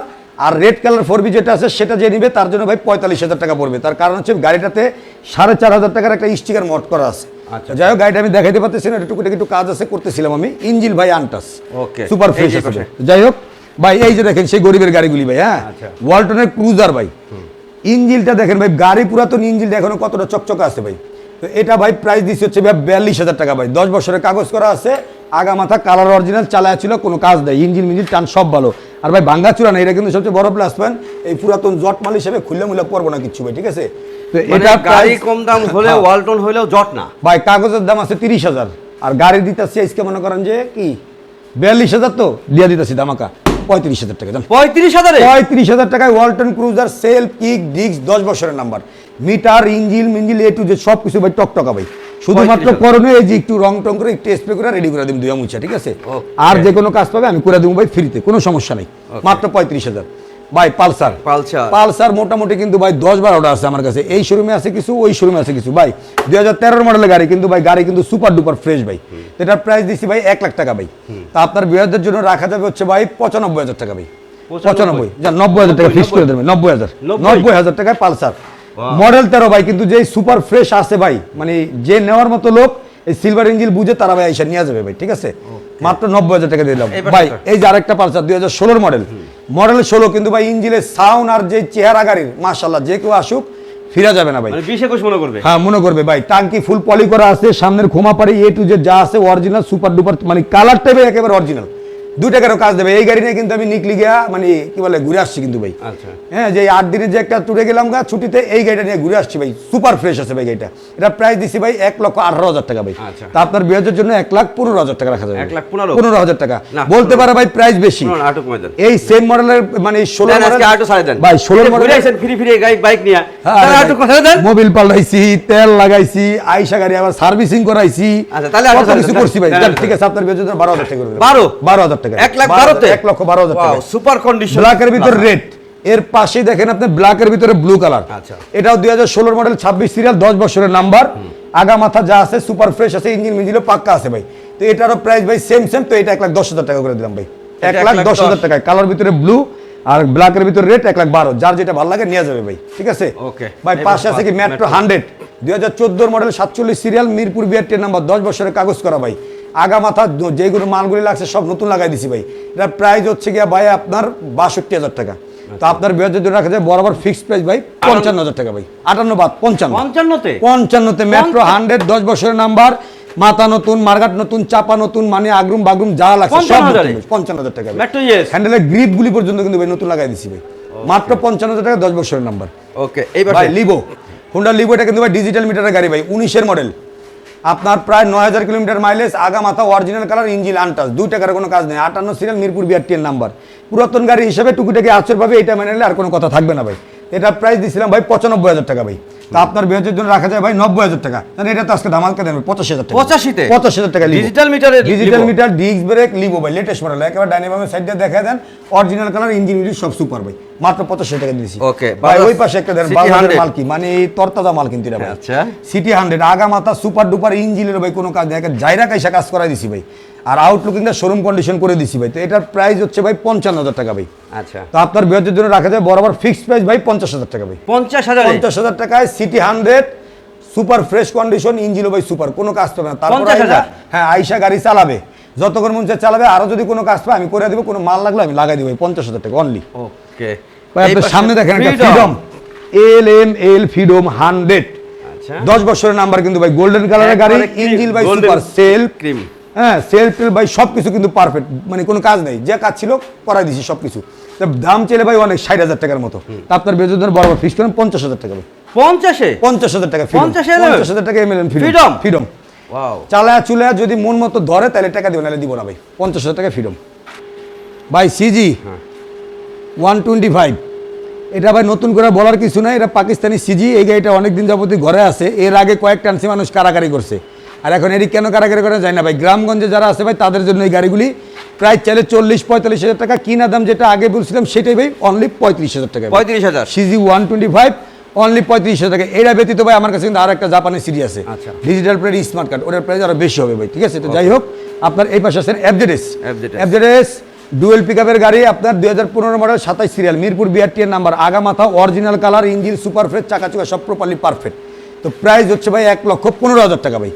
আর রেড কালার ফোর বি যেটা আছে সেটা যে নিবে তার জন্য ভাই পঁয়তাল্লিশ হাজার টাকা পড়বে। তার কারণ হচ্ছে গাড়িটাতে সাড়ে চার হাজার টাকার একটা স্টিকার মট করা আছে। আচ্ছা। যাই হোক গাড়িটা আমি দেখাইতে পারতেছি না একটু একটু কাজ আছে করতেছিলাম আমি। ইঞ্জিল ভাই আনটাস। Okay. সুপার ফ্রেশ আছে। যাই হোক ভাই এই যে দেখেন সেই গরিবের গাড়িগুলি ভাই হ্যাঁ? আচ্ছা। ওয়ালটনের ক্রুজার ভাই। ইঞ্জিলটা দেখেন ভাই গাড়ি পুরাতন ইঞ্জিলটা এখনও কতটা চকচকা আছে ভাই। তো এটা ভাই প্রাইস দিচ্ছে হচ্ছে ভাই বিয়াল্লিশ হাজার টাকা ভাই। দশ বছরের কাগজ করা আছে আগা মাথা কালার অরিজিনাল চালায় ছিল কোনো কাজ নেই। ইঞ্জিন মিঞ্জিন টান সব ভালো। আর ভাই ভাঙ্গা চূড়া না এটা কিন্তু সবচেয়ে বড় প্লাস পয়েন্ট এই পুরাতন জট মাল হিসেবে খুললে মুলে পড়ব না কিচ্ছু ভাই ঠিক আছে? তো এটা গাড়ি কম দাম হলে হ্যাঁ। ওয়ালটন হইলেও জট না। ভাই কাগজের দাম আছে তিরিশ হাজার। আর গাড়ি দিতেছি আজকে মনে করেন যে কি? বিয়াল্লিশ হাজার তো? দিয়ে দিতেছি দামাকা পঁয়ত্রিশ হাজার টাকা পঁয়ত্রিশ হাজারে? পঁয়ত্রিশ হাজার টাকায় Walton Cruiser self kick disc দশ বছরের নাম্বার মিটার ইঞ্জিল মিঞ্জিল এ টু যে সব কিছু ভাই টকটকা ভাই। শুধুমাত্র 35,000 করণীয় এই যে একটু রং টং করে একটু স্প্রে করে রেডি করে দিন দুই মুছা ঠিক আছে? আর যে কোনো কাজ পাবে আমি করে দেবো ভাই ফ্রিতে কোনো সমস্যা নেই। মাত্র পঁয়ত্রিশ হাজার। ভাই পালসার। পালসার। পালসার মোটামুটি কিন্তু ভাই দশ বারোটা আছে আমার কাছে। এই শোরুমে আছে কিছু ওই শোরুমে আছে কিছু। ভাই দুই হাজার তেরোর মডেলের গাড়ি কিন্তু ভাই গাড়ি কিন্তু সুপার ডুপার ফ্রেশ ভাই। এটার প্রাইস দিচ্ছি ভাই এক লাখ টাকা ভাই। তা আপনার বিয়ারদের জন্য রাখা যাবে হচ্ছে ভাই পঁচানব্বই হাজার টাকা ভাই। পঁচানব্বই। যা নব্বই হাজার টাকা ফিক্স করে দেবেন নব্বই হাজার। নব্বই? হাজার টাকায় পালসার. মডেল তেরো ভাই কিন্তু যে সুপার ফ্রেশ আছে ভাই মানে যে নেওয়ার মতো লোক এই সিলভার ইঞ্জিল বুঝে তারা ভাই আইসা নিয়ে যাবে ভাই ঠিক আছে? মাত্র নব্বই হাজার টাকা দিয়ে দিলাম। ভাই এই যে আরেকটা পালসার দুই হাজার ষোলোর মডেল মডেল ষোলো কিন্তু ভাই ইঞ্জিনের সাউন্ড আর যে চেহারা গাড়ির মাশাল্লাহ যে কেউ আসুক ফিরা যাবে না ভাই। মানে বিশ একুশ মনে করবে? হ্যাঁ মনে করবে ভাই। টাঙ্কি ফুল পলি করা আছে সামনের খোমা পাড়ি এ টু যে যা আছে অরিজিনাল সুপার ডুপার মানে কালার টাইপের একেবারে অরিজিনাল দুই টাকারও কাজ দেবে। এই গাড়ি নিয়ে কিন্তু আমি নিকলি গিয়া মানে কি বলে ঘুরে আসছি কিন্তু ভাই। আচ্ছা। হ্যাঁ যে আট যে একটা ট্যুরে গেলাম গা ছুটিতে এই গাড়িটা নিয়ে ঘুরে আসছি ভাই। সুপার ফ্রেশ আছে ভাই গাড়িটা। এটা প্রাইস দিছি ভাই এক লক্ষ আঠারো হাজার টাকা ভাই। আচ্ছা। তা আপনার বিয়াজের জন্য এক লাখ পনেরো হাজার টাকা রাখা যাবে এক লাখ পনেরো? পনেরো হাজার টাকা। বলতে পারে ভাই প্রাইস বেশি। এই সেম মডেলের মানে ষোলো ভাই ষোলো ঘুরে ফ্রি ফ্রি বাইক নিয়ে। হ্যাঁ, মোবিল পাল্টাইছি তেল লাগাইছি আইসা গাড়ি আবার সার্ভিসিং করাইছি। আচ্ছা, তাহলে কিছু করছি ভাই। ঠিক আছে আপনার বেজে বারো হাজার টাকা বারো? বারো হাজার টাকা। এক লাখ বারো বারোতে? এক লক্ষ বারো হাজার টাকা। সুপার কন্ডিশন ব্ল্যাকের ভিতরে রেড এর পাশেই দেখেন আপনি ব্ল্যাকের ভিতরে ব্লু কালার আচ্ছা। এটাও দুই হাজার ষোলোর মডেল ছাব্বিশ সিরিয়াল দশ বছরের নাম্বার আগা মাথা যা আছে সুপার ফ্রেশ আছে ইঞ্জিন মিঞ্জিল পাক্কা আছে ভাই। তো এটারও প্রাইস ভাই সেম সেম তো এটা এক লাখ দশ হাজার টাকা করে দিলাম ভাই। এক লাখ দশ হাজার টাকায়। কালার ভিতরে ব্লু আর ব্ল্যাকের ভিতরে রেড এক লাখ বারো যার যেটা ভালো লাগে নিয়ে যাবে ভাই ঠিক আছে? Okay. ভাই পাশে আছে কি মেট্রো হান্ড্রেড দুই হাজার চোদ্দোর মডেল সাতচল্লিশ serial Mirpur BR ten number দশ বছরের কাগজ করা ভাই। আগা মাথা যেগুলো মালগুলি লাগছে সব নতুন লাগাই দিছি ভাই। এটা প্রাইস হচ্ছে গিয়া ভাই আপনার বাষট্টি হাজার টাকা। তো আপনার বিয়ার জন্য রাখা যায় বরাবর ফিক্সড প্রাইস ভাই পঞ্চান্ন হাজার টাকা ভাই। আটান্ন বাদ পঞ্চান্ন। পঞ্চান্নতে? পঞ্চান্নতে মেট্রো হান্ড্রেড দশ বছরের নাম্বার মাথা নতুন মার্গাট নতুন চাপা নতুন মানে আগ্রুম বাগ্রুম যা লাগছে সব পঞ্চান্ন হাজার। টাকা হ্যান্ডেলের গ্রিপ গুলি পর্যন্ত কিন্তু ভাই নতুন লাগাই দিছি ভাই। মাত্র পঞ্চান্ন হাজার টাকা দশ বছরের নাম্বার ওকে এইবার ভাই লিভো হোন্ডা লিভো এটা কিন্তু ভাই ডিজিটাল মিটারের গাড়ি ভাই উনিশের মডেল আপনার প্রায় নয় হাজার কিলোমিটার মাইলেজ আগা মাথা অরিজিনাল কালার ইঞ্জিন আনটাস দুই টাকার কোনো কাজ নেই। আটান্ন সিরিয়াল মিরপুর বিআরটিএর নাম্বার পুরাতন গাড়ি হিসেবে টুকিটাকি আচর পাবে এটা মেনে নিলে আর কোনো কথা থাকবে না ভাই। এটা প্রাইস দিয়েছিলাম ভাই পঁচানব্বই হাজার টাকা ভাই। তা আপনার বিয়ের জন্য রাখা যায় ভাই নব্বই হাজার টাকা। তাহলে এটা তো আজকে ধামালকা দেবে পঁচাশি হাজার টাকা। 85 তে? পঁচাশি হাজার টাকা meter এর digital meter disc brake Livo ভাই লেটেস্ট মডেল একেবারে ডাইনামামের সাইড দিয়ে দেখা দেন। অরিজিনাল কালার ইঞ্জিন সব সুপার ভাই। মাত্র পঁচাশি টাকা দিয়েছি। Okay, ভাই ওই পাশে একটা দেন 100 মাল কি? মানে এই তরতাজা মাল কিন্তু আচ্ছা। সিটি হান্ড্রেড আগা মাথা সুপার ডুপার ইঞ্জিনের ভাই কোনো কাজ নেই। একে জায়রা কাইসা কাজ করাই দিছি ভাই। আর আউটলুকিংটা শোরুম কন্ডিশন করে দিছি ভাই। তো এটার প্রাইস হচ্ছে ভাই পঞ্চান্ন হাজার টাকা ভাই। আচ্ছা। তো আপনার বৃহতের জন্য রাখা যায় বরাবর ফিক্সড প্রাইস ভাই পঞ্চাশ হাজার টাকা ভাই। পঞ্চাশ হাজার? পঞ্চাশ হাজার টাকায় CT hundred super fresh condition engine ভাই সুপার কোনো কাজ পাবে না। তারপর হ্যাঁ আইসা গাড়ি চালাবে। যতক্ষণ মন চালাবে আরও যদি কোনো কাজ পায় আমি করে দেবো কোনো মাল লাগলে আমি লাগাই দিব পঞ্চাশ হাজার টাকা অনলি ওকে। ভাই আপনার সামনে দেখেন একটা Freedom L M L Freedom hundred আচ্ছা। দশ বছরের নাম্বার কিন্তু ভাই গোল্ডেন কালারের গাড়ি ইঞ্জিন ভাই সুপার সেল cream। হ্যাঁ সেল টেল ভাই সব কিছু কিন্তু পারফেক্ট মানে কোনো কাজ নেই। যে কাজ ছিল করাই দিছি সব কিছু দাম চেলে ভাই অনেক ষাট হাজার টাকার মতো। আপনার বেজনের বরাবর ফিস করেন পঞ্চাশ হাজার টাকা পঞ্চাশে? পঞ্চাশ হাজার টাকা 50,000 পঞ্চাশ হাজার টাকা এমএলএন? ফ্রিডম ফ্রিডম চালায়া চুলায়া যদি মন মতো ধরে তাহলে টাকা দিব নাহলে দিব না ভাই। পঞ্চাশ হাজার টাকা ফ্রিডম ভাই সিজি ওয়ান টোয়েন্টি ফাইভ এটা ভাই নতুন করে বলার কিছু নাই। এটা পাকিস্তানি সিজি এই গাড়িটা অনেক দিন যাবতীয় ঘরে আছে। এর আগে কয়েকটা আনসি মানুষ কারাকারি করছে। আর এখন এটি কেন কারাকারি করে যায় না? ভাই গ্রামগঞ্জে যারা আছে ভাই তাদের জন্য এই গাড়িগুলি প্রায় চাইলে চল্লিশ পঁয়তাল্লিশ হাজার টাকা। কিনা দাম যেটা আগে বলছিলাম সেটাই ভাই অনলি পঁয়ত্রিশ হাজার টাকা পঁয়ত্রিশ হাজার। CG one twenty five only পঁয়ত্রিশ হাজার টাকা এটা ব্যতীত ভাই আমার কাছে কিন্তু আর একটা জাপানি সিডি আছে। আচ্ছা। ডিজিটাল প্লেট স্মার্ট কার্ড ওটার প্রাইস আরও বেশি হবে ভাই ঠিক আছে? তো যাই হোক আপনার এই পাশে আছেন FZS এফজেডএস ডুয়েল পিকআপের গাড়ি আপনার দুই হাজার পনেরো মডেল সাতাইশ সিরিয়াল মিরপুর বিআরটি এর নাম্বার আগা মাথা original colour engine super fresh চাকা চুকা সব প্রপারলি পারফেক্ট তো প্রাইস হচ্ছে ভাই এক লক্ষ পনেরো হাজার টাকা ভাই।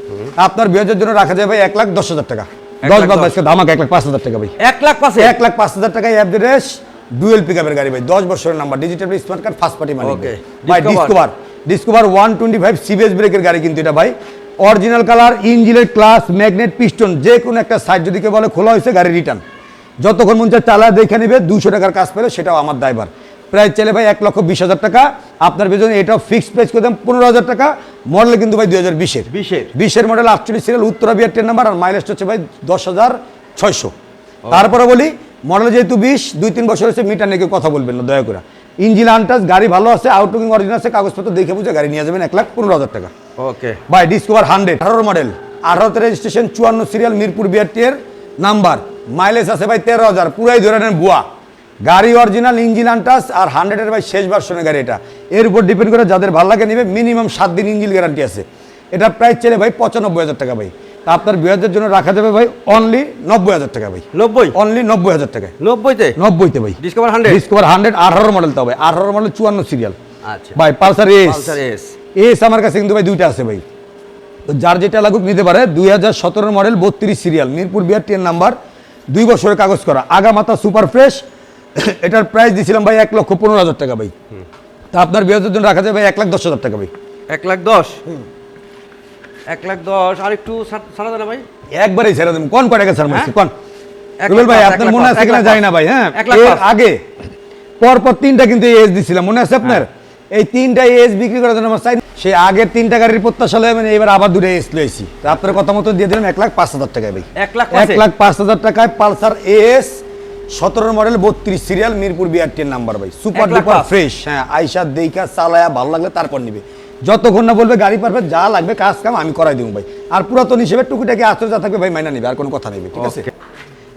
আপনার বিয়ের জন্য রাখা যায় ভাই এক লাখ দশ হাজার টাকা। দশ লাখ বাদ দশ। এক লাখ পাঁচ হাজার টাকা ভাই। এক লাখ পাশে এক লাখ পাঁচ হাজার টাকায় অ্যাভারেজ ডুয়েল পিকআপের গাড়ি ভাই। দশ বছরের number digital smart card first party Okay. ভাই। Discover Discover one twenty five CBS ব্রেকের গাড়ি কিন্তু এটা ভাই। অরিজিনাল কালার ইঞ্জিনের ক্লাস ম্যাগনেট পিস্টন যে কোনো একটা সাইড যদি কেউ বলে খোলা হয়েছে গাড়ি রিটার্ন যতক্ষণ মন চায় চালা দেখে নেবে দুশো টাকার কাজ পেলে সেটাও আমার দায়বার প্রায় চলে ভাই এক লক্ষ বিশ হাজার টাকা। আপনার পেছনে এটাও ফিক্সড প্রাইস করে দাম পনেরো হাজার টাকা। মডেল কিন্তু ভাই দুই হাজার বিশের। বিশের। বিশের মডেল আটচল্লিশ serial Uttara BR ten number আর মাইলেজটা হচ্ছে ভাই দশ হাজার ছয়শো। তারপরে বলি মডেল যেহেতু বিশ দুই তিন বছর হচ্ছে মিটার নিয়ে কথা বলবেন না দয়া করে। ইঞ্জিন আনটাস গাড়ি ভালো আছে আউটলুকিং অরিজিনাল আছে কাগজপত্র দেখে বুঝে গাড়ি নিয়ে যাবেন এক লাখ পনেরো হাজার টাকা। ওকে। ভাই ডিসকভার হান্ড্রেড আঠারো মডেল আঠারোতে রেজিস্ট্রেশন চুয়ান্ন সিরিয়াল মিরপুর বিআরটি এর নাম্বার মাইলেজ আছে ভাই তেরো হাজার পুরাই ধরে নেন বুয়া গাড়ি অরিজিনাল ইঞ্জিন আনটাস আর হান্ড্রেডের ভাই শেষ ভার্সনের গাড়ি এটা। এর উপর ডিপেন্ড করে যাদের ভালো লাগে নেবে মিনিমাম সাত দিন ইঞ্জিন গ্যারান্টি আছে। এটা প্রাইস চলে ভাই পঁচানব্বই হাজার টাকা ভাই। তা আপনার বিয়ারদের জন্য রাখা যাবে ভাই অনলি নব্বই হাজার টাকা ভাই। নব্বই? অনলি নব্বই হাজার টাকায়। নব্বইতে? নব্বইতে ভাই। ডিসকভার হান্ড্রেড ডিসকভার হান্ড্রেড আঠারো মডেল তো ভাই। আঠারো মডেল চুয়ান্ন সিরিয়াল আচ্ছা। ভাই পালসার এস এস এস আমার কাছে কিন্তু ভাই দুইটা আছে ভাই। তো যার যেটা লাগুক নিতে পারে দুই হাজার সতেরো মডেল বত্রিশ serial Mirpur BR ten number দুই বছরের কাগজ করা। আগামাতা সুপার ফ্রেশ এটার প্রাইস দিয়েছিলাম ভাই এক লক্ষ পনেরো হাজার টাকা ভাই। তা আপনার বিয়ের জন্য রাখা যাবে এক লাখ দশ হাজার টাকা ভাই। এক লাখ দশ? এক লাখ দশ আর একটু ছাড়- ছাড়া দেয় ভাই। একবারই ছেড়ে দেবেন কোন কয় টাকা স্যার মারছি কোন? রুবেল ভাই আপনার মনে আছে কিনা জানি না ভাই হ্যাঁ? এর আগে পর পর তিনটা কিন্তু এস দিছিলাম। মনে আছে আপনার? এই তিনটা এজ বিক্রি করার জন্য আমার চাই সেই আগের তিনটা গাড়ির প্রত্যাশা লয়ে মানে এবার আবার দুটো এস লয়েছি তো আপনার কথা মতো দিয়ে দিলাম এক লাখ পাঁচ হাজার টাকায় ভাই। এক লাখ এক লাখ পাঁচ হাজার টাকায় পালসার এস সতেরো মডেল বত্রিশ সিরিয়াল মিরপুর বিআরটির নাম্বার ভাই। সুপার ডুপার ফ্রেশ হ্যাঁ আইসা দেইকা চালায়া ভালো লাগলে তারপর নিবে। যতক্ষণ না বলবে গাড়ি পারফেক্ট যা লাগবে কাজ কাম আমি করাই দেবো ভাই। আর পুরাতন হিসেবে টুকিটাকি আচর যা থাকবে ভাই মাইনা নিবে আর কোনো কথা নেবে ঠিক আছে.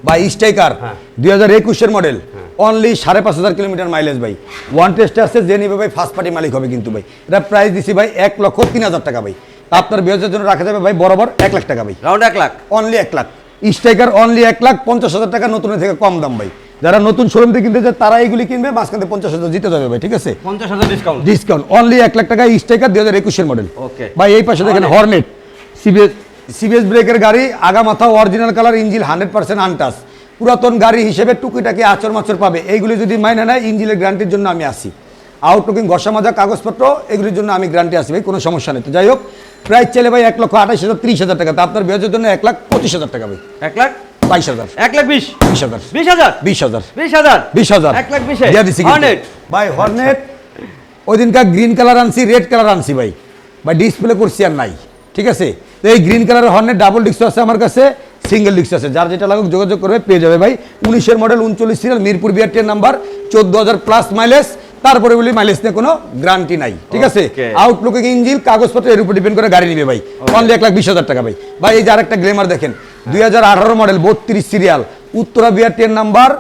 ভাই স্ট্রাইকার হ্যাঁ। দুই হাজার একুশের মডেল অনলি সাড়ে পাঁচ হাজার কিলোমিটার মাইলেজ ভাই। ওয়ান টেস্টে আসছে যে নিবে ভাই ফার্স্ট পার্টি মালিক হবে কিন্তু ভাই। এটা প্রাইস দিছি ভাই এক লক্ষ তিন হাজার টাকা ভাই। আপনার বিয়ের জন্য রাখা যাবে ভাই বরাবর এক লাখ টাকা ভাই। রাউন্ড এক লাখ। অনলি এক লাখ। স্ট্রাইকার অনলি এক লাখ পঞ্চাশ হাজার টাকা নতুনের থেকে কম দাম ভাই। যারা নতুন শোরুম থেকে কিনতে চায় তারা এইগুলি কিনবে মাঝখানে পঞ্চাশ হাজার জিতে যাবে ভাই ঠিক আছে? পঞ্চাশ হাজার ডিসকাউন্ট ডিসকাউন্ট অনলি এক লাখ টাকা স্ট্রাইকার দুই হাজার একুশের মডেল. ভাই এই পাশে দেখেন হর্নেট সিবিএস সিবিএস ব্রেকের গাড়ি আগা মাথা original colour engine hundred percent untouched পুরাতন গাড়ি হিসেবে টুকিটাকি আচর মাচর পাবে। এইগুলি যদি মাইনে নেয় ইঞ্জিনের গ্যারান্টির জন্য আমি আসি। আউটলুকিং ঘষা মাজা কাগজপত্র এগুলির জন্য আমি গ্যারান্টি আসি ভাই কোনো সমস্যা নেই। তো যাই হোক প্রাইস চলে ভাই এক লক্ষ আঠাশ হাজার ত্রিশ হাজার টাকা। আপনার বিয়ের জন্য এক লাখ পঁচিশ হাজার টাকা ভাই। এক লাখ? বাইশ হাজার। এক লাখ বিশ? বিশ হাজার। বিশ হাজার? বিশ হাজার। বিশ হাজার? বিশ হাজার। এক লাখ বিশে? কিন্তু। ভাই হর্নেট ওই দিনকার গ্রিন কালার আনছি রেড কালার আনছি ভাই। ভাই ডিসপ্লে করছি আর নাই। ঠিক আছে? তো এই গ্রিন কালারের হর্নের ডাবল ডিস্ক আছে আমার কাছে সিঙ্গেল ডিস্ক আছে। যার যেটা লাগুক যোগাযোগ করবে পেয়ে যাবে ভাই। উনিশের মডেল উনচল্লিশ সিরিয়াল মিরপুর বিআরটির নাম্বার চোদ্দ হাজার প্লাস মাইলেজ। তারপরে বলি মাইলেজ নিয়ে কোনো গ্যারান্টি নাই ঠিক আছে. আউটলুকিং ইঞ্জিন কাগজপত্র এর উপর ডিপেন্ড করে গাড়ি নিবে ভাই। অনলি এক লাখ বিশ হাজার টাকা ভাই। ভাই এই যে আরেকটা গ্লেমার দেখেন দুই হাজার আঠারো মডেল বত্রিশ সিরিয়াল উত্তরা বিআরটির নাম্বার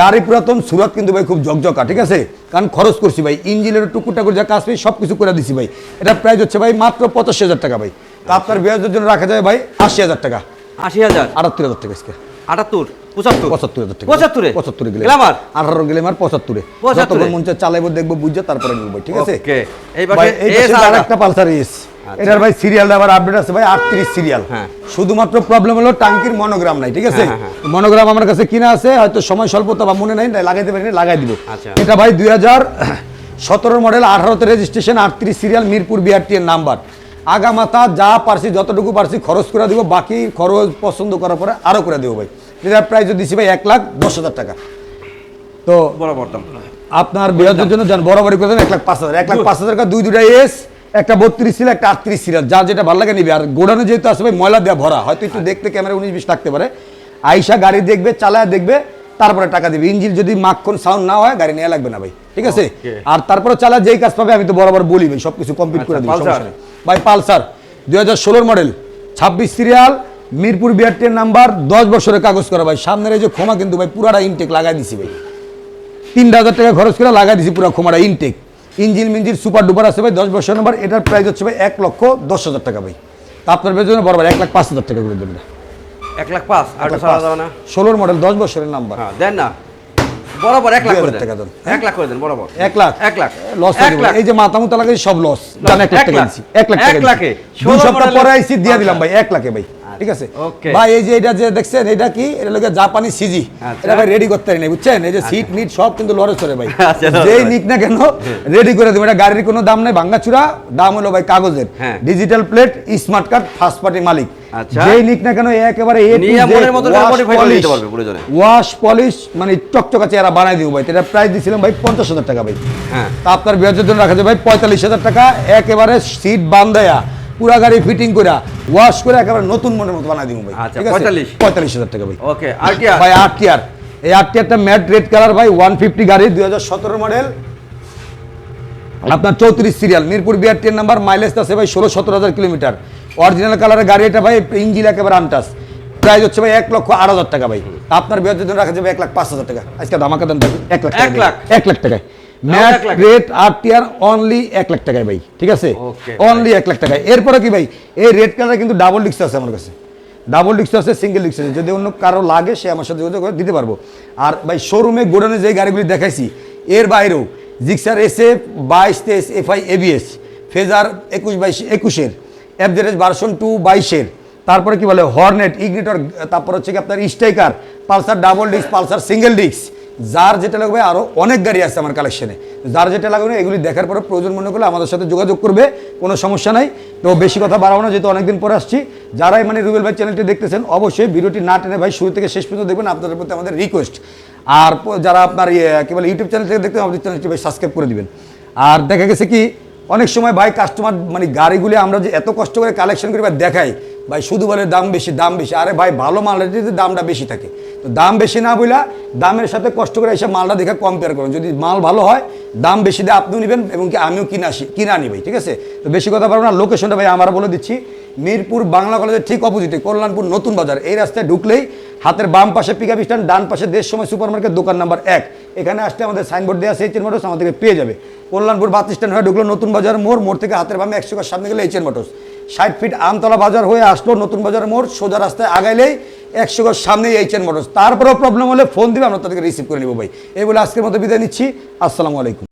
গাড়ি পুরাতন সুরত কিন্তু ভাই খুব ঝকঝকা ঠিক আছে? কারণ খরচ করছি ভাই ইঞ্জিনের টুকুটা করে যা কাজ পাই সব কিছু করে দিছি ভাই। এটা প্রাইস হচ্ছে ভাই মাত্র পঁচাশি হাজার টাকা ভাই। তো আপনার বিয়াজের জন্য রাখা যায় ভাই আশি হাজার টাকা। আশি হাজার? আটাত্তর হাজার টাকা আজকে। আটাত্তর? পঁচাত্তর। পঁচাত্তর হাজার টাকা। পঁচাত্তরে? পঁচাত্তরে গেলে আঠারো গেলেমার পঁচাত্তরে। পঁচাত্তরে। যতক্ষণ চালাইবো দেখব বুঝছ তারপরে নিবো ঠিক আছে? Okay. এই পাশে ভাই এই AS পাশে আলাদা। আরেকটা পালসার এস। এটার ভাই সিরিয়াল আবার আপডেট আছে ভাই আটত্রিশ সিরিয়াল হ্যাঁ। শুধুমাত্র প্রবলেম হলো টাঙ্কির মনোগ্রাম নাই ঠিক আছে? হ্যাঁ, হ্যাঁ, মনোগ্রাম আমার কাছে কিনা আছে হয়তো সময় স্বল্পতা বা মনে নাই লাগাইতে পারিনি লাগাই দিব। আচ্ছা। এটা ভাই দুই হাজার সতেরো মডেল আঠারোতে রেজিস্ট্রেশন আটত্রিশ সিরিয়াল মিরপুর বিআরটি এর নাম্বার আগামাতা যা পারছি যতটুকু পারছি খরচ করে দিব বাকি খরচ পছন্দ করার পরে আরও করে দেবো ভাই। এটার প্রাইস দিচ্ছি ভাই এক লাখ দশ হাজার টাকা। তো বরাবর দাম। আপনার বিয়াজের জন্য যান বরাবরই করে দেন এক লাখ পাঁচ হাজার। এক লাখ পাঁচ হাজার টাকা দুই দুটা এস একটা বত্রিশ ছিল একটা আটত্রিশ ছিল যার যেটা ভালো লাগে নিবে। আর গোডানো যেহেতু আছে ভাই ময়লা দেওয়া ভরা। হয়তো একটু দেখতে ক্যামেরা উনিশ বিশ থাকতে পারে। আইসা গাড়ি দেখবে চালায় দেখবে তারপরে টাকা দিবে। ইঞ্জিন যদি মাখন সাউন্ড না হয় গাড়ি নেওয়া লাগবে না ভাই। ঠিক আছে? আর তারপরে চালা যেই কাজ পাবে আমি তো বরাবর বলি ভাই সবকিছু কমপ্লিট করে আচ্ছা, দিই। সমস্যা নেই। ভাই পালসার দুই হাজার ষোলোর মডেল ছাব্বিশ সিরিয়াল মিরপুর বিআরটির নাম্বার দশ বছরের কাগজ করা ভাই। সামনের এই যে ক্ষমা কিন্তু ভাই পুরাটা ইনটেক লাগাই দিছি ভাই। তিন হাজার টাকা খরচ করে লাগাই দিছি পুরো ক্ষমাটা ইনটেক ইঞ্জিন মিঞ্জিন সুপার ডুপার আছে ভাই দশ বছর নাম্বার এটার প্রাইস হচ্ছে ভাই এক লক্ষ দশ হাজার টাকা ভাই। তা আপনার জন্য বরাবর এক লাখ পাঁচ হাজার টাকা করে দেবেন এক লাখ পাঁচ ষোলোর মডেল দশ বছরের নাম্বার হ্যাঁ দেন না। বরাবর এক লাখ টাকা দেন। এক লাখ করে দেন বরাবর। এক লাখ। এক লাখ। লস এই যে মাথা মুতা লাগাই সব লস এক লাখ টাকা এক লাখ। দুই সপ্তাহ পরে আইসি দিয়ে দিলাম আচ্ছা। ভাই এক লাখে ভাই। ঠিক আছে. ভাই এই যে এটা যে দেখছেন এটা কি? এটা লোকে জাপানি সিজি আচ্ছা। এটা ভাই রেডি করতে পারি না বুঝছেন? এই যে সিট মিট সব কিন্তু লড়ে চড়ে ভাই। আচ্ছা, যেই নিক না কেন রেডি করে দেবো। এটা গাড়ির কোনো দাম নাই ভাঙ্গাচুরা দাম হলো ভাই কাগজের। Digital plate smart card first party মালিক। আচ্ছা। যেই নিক না কেন একেবারে। ওয়াশ পলিশ মানে চকচকা চেহারা বানাই দিব ভাই। এটা প্রাইস দিছিলাম ভাই পঞ্চাশ হাজার টাকা ভাই। হ্যাঁ। তা আপনার বিয়াজের জন্য রাখা যাবে ভাই পঁয়তাল্লিশ হাজার টাকা। একেবারে সিট বান্ধায়া পুরা গাড়ি ফিটিং করে ওয়াশ করে একেবারে নতুন মনের মতো বানাই দিব ভাই আচ্ছা, ঠিক আছে? 45 পঁয়তাল্লিশ হাজার টাকা ভাই। ওকে আর কি আর? ভাই আট টিয়ার এই আট টিয়ারটা ম্যাট রেড কালার ভাই ওয়ান ফিফটি গাড়ি দুই হাজার সতেরো মডেল আপনার চৌত্রিশ সিরিয়াল মিরপুর বিআরটির নাম্বার মাইলেজ আছে ভাই ষোলো সতেরো হাজার কিলোমিটার। অরিজিনাল কালারের গাড়ি এটা ভাই ইঞ্জিন একেবারে আনটাস প্রাইস হচ্ছে ভাই এক লক্ষ আট হাজার টাকা ভাই। আপনার বিয়ার জন্য রাখা যাবে এক লাখ পাঁচ হাজার টাকা। আজকে ধামাকা দেন এক লাখ এক লাখ? এক লাখ টাকায়। ম্যাট রেট আট টিয়ার অনলি এক লাখ টাকায় ভাই ঠিক আছে? অনলি এক লাখ টাকায়। এরপরে কি ভাই এই রেড কালার কিন্তু ডাবল ডিস্ক আছে আমার কাছে। ডাবল ডিস্ক আছে সিঙ্গেল ডিস্ক আছে। যদি অন্য কারও লাগে সে আমার সাথে যোগাযোগ করে দিতে পারব। আর ভাই শোরুমে গোডাউনে যে গাড়িগুলি দেখাইছি এর বাইরেও জিক্সার এস এফ বাইশ তেইশ এফ আই এবিএস ফেজার একুশ বাইশ একুশের এফজেডএস ভার্সন টু বাইশের। তারপরে কি বলে হর্নেট ইগনিটর তারপর হচ্ছে কি আপনার striker Pulsar double disc Pulsar single disc যার যেটা লাগবে আরও অনেক গাড়ি আছে আমার কালেকশনে যার যেটা লাগবে এগুলি দেখার পরে প্রয়োজন মনে করলে আমাদের সাথে যোগাযোগ করবে, কোনো সমস্যা নাই। তো বেশি কথা বাড়াবো না, যেহেতু অনেকদিন পরে আসছি। যারাই মানে রুবেল ভাই চ্যানেলটি দেখতেছেন, অবশ্যই ভিডিওটি না টেনে ভাই শুরু থেকে শেষ পর্যন্ত দেখবেন, আপনাদের প্রতি আমাদের রিকোয়েস্ট আর যারা আপনার ইয়ে কি বলে ইউটিউব চ্যানেল থেকে দেখতে আমাদের চ্যানেলটি ভাই সাবস্ক্রাইব করে দেবেন। আর দেখা গেছে কি অনেক সময় ভাই কাস্টমার মানে গাড়িগুলি আমরা যে এত কষ্ট করে কালেকশন করি বা দেখাই, ভাই শুধু বলে দাম বেশি দাম বেশি। আরে ভাই, ভালো মালের যদি দামটা বেশি থাকে, তো দাম বেশি না বইলা দামের সাথে কষ্ট করে এসে মালটা দেখে কম্পেয়ার করুন। যদি মাল ভালো হয়, দাম বেশি দিয়ে আপনিও নেবেন এবং কি আমিও কিনে আসি, কিনা আনি ভাই, ঠিক আছে? তো বেশি কথা পারব না লোকেশনটা ভাই আমরা বলে দিচ্ছি। মিরপুর বাংলা কলেজের ঠিক অপোজিটে কল্যাণপুর নতুন বাজার। এই রাস্তায় ঢুকলেই হাতের বাম পাশে পিকআপ স্ট্যান্ড ডান পাশে দেশ সময় সুপার মার্কেট দোকান নাম্বার এক। এখানে আসলে আমাদের সাইনবোর্ড দেওয়া আছে এইচএন মোটরস আমাদেরকে পেয়ে যাবে। কল্যাণপুর বাস স্ট্যান্ড হয়ে ঢুকলো নতুন বাজার মোড় মোড় থেকে হাতের বামে একশো সামনে গেলে এইচএন মোটরস ষাট ফিট আমতলা বাজার হয়ে আসলো নতুন বাজার মোড়, সোজা রাস্তায় আগাইলেই একশো গজ সামনেই এইচএন মোটরস তারপরেও প্রবলেম হলে ফোন দিবে, আমরা তাদেরকে রিসিভ করে নেব ভাই। এই বলে আজকের মতো বিদায় নিচ্ছি। আসসালামু আলাইকুম।